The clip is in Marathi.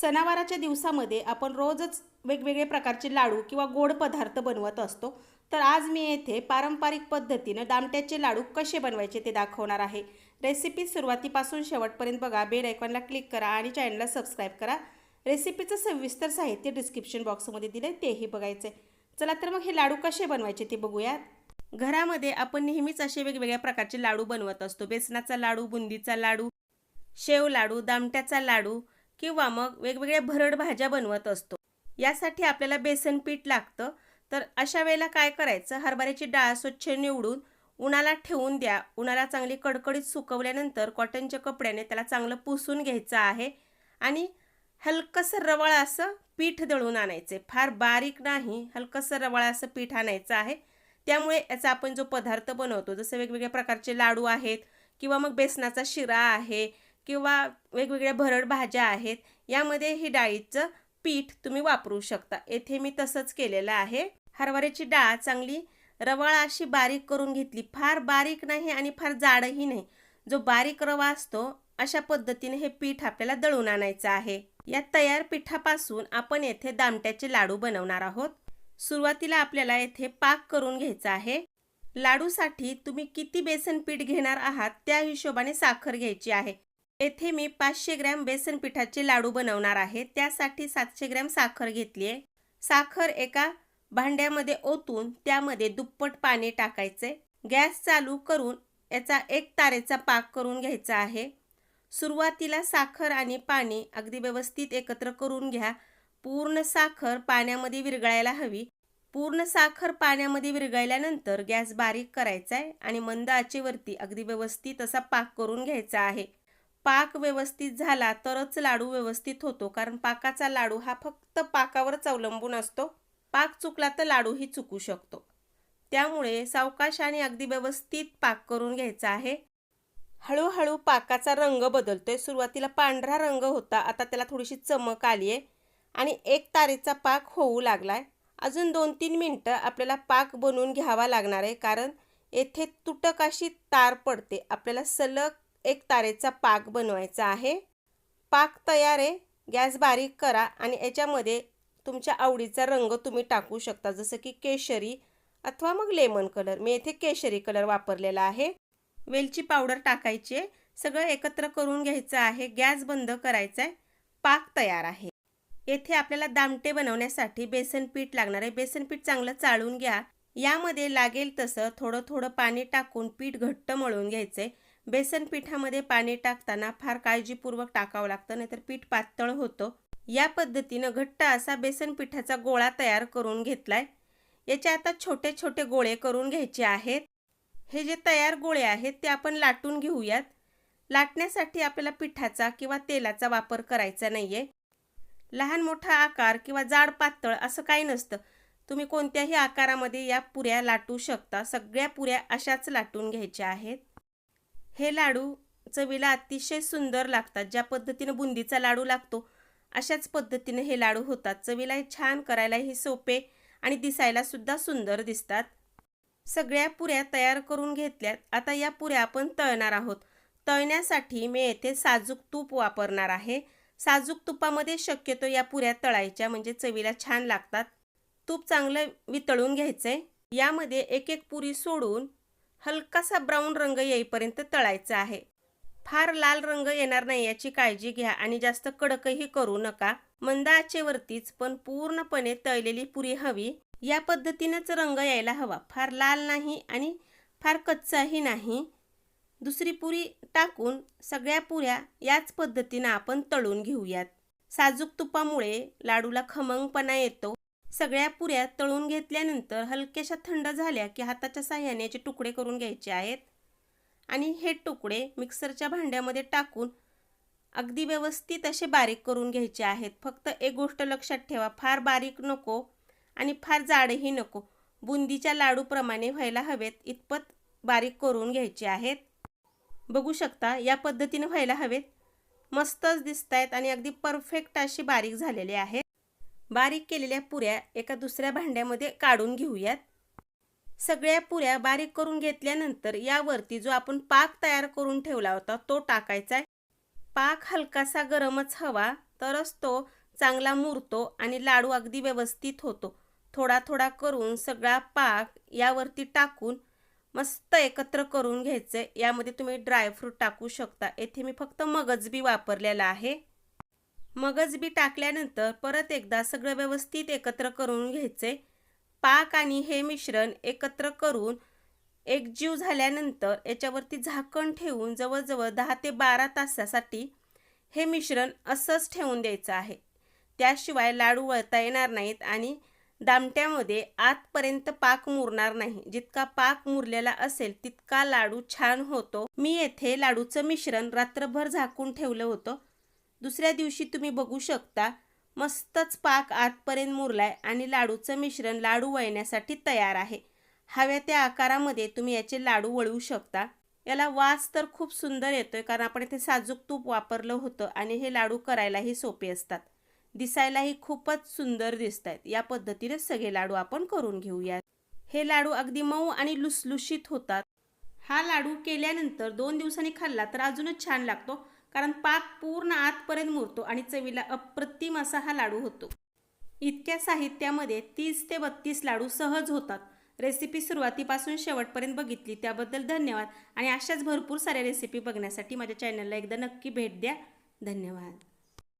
सणावाराच्या दिवसामध्ये आपण रोजच वेगवेगळे प्रकारचे लाडू किंवा गोड पदार्थ बनवत असतो. तर आज मी येथे पारंपरिक पद्धतीनं दामट्याचे लाडू कसे बनवायचे ते दाखवणार आहे. रेसिपी सुरुवातीपासून शेवटपर्यंत बघा. बेल आयकॉनला क्लिक करा आणि चॅनलला सबस्क्राईब करा. रेसिपीचं सविस्तर साहित्य डिस्क्रिप्शन बॉक्समध्ये दिलं आहे तेही बघायचं आहे चला तर मग हे लाडू कसे बनवायचे ते बघूयात. घरामध्ये आपण नेहमीच असे वेगवेगळ्या प्रकारचे लाडू बनवत असतो. बेसनाचा लाडू बुंदीचा लाडू शेव लाडू दामट्याचा लाडू किंवा मग वेगवेगळ्या भरड भाज्या बनवत असतो. यासाठी आपल्याला बेसन पीठ लागतं. तर अशा वेळेला काय करायचं? हरभऱ्याची डाळ स्वच्छ निवडून उन्हाला ठेवून द्या. उन्हाला चांगली कडकडीत सुकवल्यानंतर कॉटनच्या कपड्याने त्याला चांगलं पुसून घ्यायचं आहे. आणि हलकंसं रवळ असं पीठ दळून आणायचे. फार बारीक नाही हलकंसं रवळ असं पीठ आणायचं आहे. त्यामुळे याचा आपण जो पदार्थ बनवतो जसं वेगवेगळ्या प्रकारचे लाडू आहेत किंवा मग बेसनाचा शिरा आहे किंवा वेगवेगळ्या भरड भाज्या आहेत यामध्ये ही डाळीचं पीठ तुम्ही वापरू शकता. येथे मी तसंच केलेलं आहे. हरभऱ्याची डाळ चांगली रवाळ अशी बारीक करून घेतली. फार बारीक नाही आणि फार जाडही नाही. जो बारीक रवा असतो अशा पद्धतीने हे पीठ आपल्याला दळून आणायचं आहे. या तयार पिठापासून आपण येथे दामट्याचे लाडू बनवणार आहोत. सुरुवातीला आपल्याला येथे पाक करून घ्यायचा आहे. लाडूसाठी तुम्ही किती बेसन पीठ घेणार आहात त्या हिशोबाने साखर घ्यायची आहे. येथे मी पाचशे ग्रॅम बेसन पिठाचे लाडू बनवणार आहे. त्यासाठी सातशे ग्रॅम साखर घेतली आहे साखर एका भांड्यामध्ये ओतून त्यामध्ये दुप्पट पाणी टाकायचे. गॅस चालू करून याचा एक तारेचा पाक करून घ्यायचा आहे. सुरुवातीला साखर आणि पाणी अगदी व्यवस्थित एकत्र करून घ्या. पूर्ण साखर पाण्यामध्ये विरघळायला हवी. पूर्ण साखर पाण्यामध्ये विरघळल्यानंतर गॅस बारीक करायचा आहे आणि मंद आचेवरती अगदी व्यवस्थित असा पाक करून घ्यायचा आहे. पाक व्यवस्थित झाला तरच लाडू व्यवस्थित होतो. कारण पाकाचा लाडू हा फक्त पाकावरच अवलंबून असतो. पाक चुकला तर लाडूही चुकू शकतो. त्यामुळे सावकाश आणि अगदी व्यवस्थित पाक करून घ्यायचा आहे. हळूहळू पाकाचा रंग बदलतोय. सुरुवातीला पांढरा रंग होता. आता त्याला थोडीशी चमक आली आहे आणि एक तारेचा पाक होऊ लागलाय. अजून दोन तीन मिनटं आपल्याला पाक बनवून घ्यावा लागणार आहे. कारण येथे तुटक अशी तार पडते. आपल्याला सलग एक तारेचा पाक बनवायचा आहे. पाक तयार आहे. गॅस बारीक करा आणि याच्यामध्ये तुमच्या आवडीचा रंग तुम्ही टाकू शकता. जसं की केशरी अथवा मग लेमन कलर. मी येथे केशरी कलर वापरलेला आहे. वेलची पावडर टाकायची आहे. सगळं एकत्र करून घ्यायचं आहे. गॅस बंद करायचा आहे. पाक तयार आहे. येथे आपल्याला दामटे बनवण्यासाठी बेसन पीठ लागणार आहे. बेसन पीठ चांगलं चाळून घ्या. यामध्ये लागेल तसं थोडं थोडं पाणी टाकून पीठ घट्ट मळून घ्यायचंय. बेसन पिठामध्ये पाणी टाकताना फार काळजीपूर्वक टाकावं लागतं नाहीतर पीठ पातळ होतं. या पद्धतीनं घट्ट असा बेसन पिठाचा गोळा तयार करून घेतलाय. याचे आता छोटे छोटे गोळे करून घ्यायचे आहेत. हे जे तयार गोळे आहेत ते आपण लाटून घेऊयात. लाटण्यासाठी आपल्याला पिठाचा किंवा तेलाचा वापर करायचा नाही आहे लहान मोठा आकार किंवा जाड पातळ असं काही नसतं. तुम्ही कोणत्याही आकारामध्ये या पुऱ्या लाटू शकता. सगळ्या पुऱ्या अशाच लाटून घ्यायच्या आहेत. हे लाडू चवीला अतिशय सुंदर लागतात. ज्या पद्धतीनं बुंदीचा लाडू लागतो अशाच पद्धतीने हे लाडू होतात. चवीला छान करायलाही सोपे आणि दिसायला सुद्धा सुंदर दिसतात. सगळ्या पुऱ्या तयार करून घेतल्यात. आता या पुऱ्या आपण तळणार आहोत. तळण्यासाठी मी येथे साजूक तूप वापरणार आहे. साजूक तुपामध्ये शक्यतो या पुऱ्या तळायच्या म्हणजे चवीला छान लागतात. तूप चांगलं वितळून घ्यायचंय. यामध्ये एक एक पुरी सोडून हलकासा ब्राऊन रंग येईपर्यंत तळायचा आहे. फार लाल रंग येणार नाही याची काळजी घ्या आणि जास्त कडकही करू नका. मंद आचेवरतीच पण पूर्णपणे तळलेली पुरी हवी. या पद्धतीनेच रंग यायला हवा. फार लाल नाही आणि फार कच्चाही नाही. दुसरी पुरी टाकून सगळ्या पुऱ्या याच पद्धतीनं आपण तळून घेऊयात. साजूक तुपामुळे लाडूला खमंगपणा येतो. सगळ्या पुऱ्या तळून घेतल्यानंतर हलक्याशा थंड झाल्या की हाताच्या साह्याने याचे तुकडे करून घ्यायचे आहेत. आणि हे तुकडे मिक्सरच्या भांड्यामध्ये टाकून अगदी व्यवस्थित असे बारीक करून घ्यायचे आहेत. फक्त एक गोष्ट लक्षात ठेवा फार बारीक नको आणि फार जाडही नको. बुंदीच्या लाडूप्रमाणे व्हायला हवेत इतपत बारीक करून घ्यायचे आहेत. बघू शकता या पद्धतीने व्हायला हवेत. मस्तच दिसत आहेत आणि अगदी परफेक्ट अशी बारीक झालेले आहेत. बारीक केलेल्या पुऱ्या एका दुसऱ्या भांड्यामध्ये काढून घेऊयात. सगळ्या पुऱ्या बारीक करून घेतल्यानंतर यावरती जो आपण पाक तयार करून ठेवला होता तो टाकायचा आहे पाक हलकासा गरमच हवा तरच तो चांगला मुरतो आणि लाडू अगदी व्यवस्थित होतो. थोडा थोडा करून सगळा पाक यावरती टाकून मस्त एकत्र करून घ्यायचं यामध्ये तुम्ही ड्रायफ्रूट टाकू शकता. येथे मी फक्त मगज बी वापरलेला आहे. मगज बी टाकल्यानंतर परत एकदा सगळं व्यवस्थित एकत्र करून घ्यायचे. पाक आणि हे मिश्रण एकत्र करून एकजीव झाल्यानंतर याच्यावरती झाकण ठेवून जवळजवळ दहा ते बारा तासासाठी हे मिश्रण असंच ठेवून द्यायचं आहे. त्याशिवाय लाडू वळता येणार नाहीत आणि दामट्यामध्ये आतपर्यंत पाक मुरणार नाही. जितका पाक मुरलेला असेल तितका लाडू छान होतो. मी येथे लाडूचं मिश्रण रात्रभर झाकून ठेवलं होतं. दुसऱ्या दिवशी तुम्ही बघू शकता मस्तच पाक आतपर्यंत मुरलाय आणि लाडूचं मिश्रण लाडू वळण्यासाठी तयार आहे. हव्या त्या आकारामध्ये तुम्ही याचे लाडू वळवू शकता. याला वास तर खूप सुंदर येतोय कारण आपण इथे साजूक तूप वापरलं होतं आणि हे लाडू करायलाही सोपे असतात. दिसायलाही खूपच सुंदर दिसत आहेत या पद्धतीने सगळे लाडू आपण करून घेऊयात. हे लाडू अगदी मऊ आणि लुसलुशीत होतात. हा लाडू केल्यानंतर दोन दिवसांनी खाल्ला तर अजूनच छान लागतो. कारण पाक पूर्ण आतपर्यंत मुरतो आणि चवीला अप्रतिम असा हा लाडू होतो. इतक्या साहित्यामध्ये तीस ते बत्तीस लाडू सहज होतात. रेसिपी सुरुवातीपासून शेवटपर्यंत बघितली त्याबद्दल धन्यवाद. आणि अशाच भरपूर साऱ्या रेसिपी बघण्यासाठी माझ्या चॅनलला एकदा नक्की भेट द्या. धन्यवाद.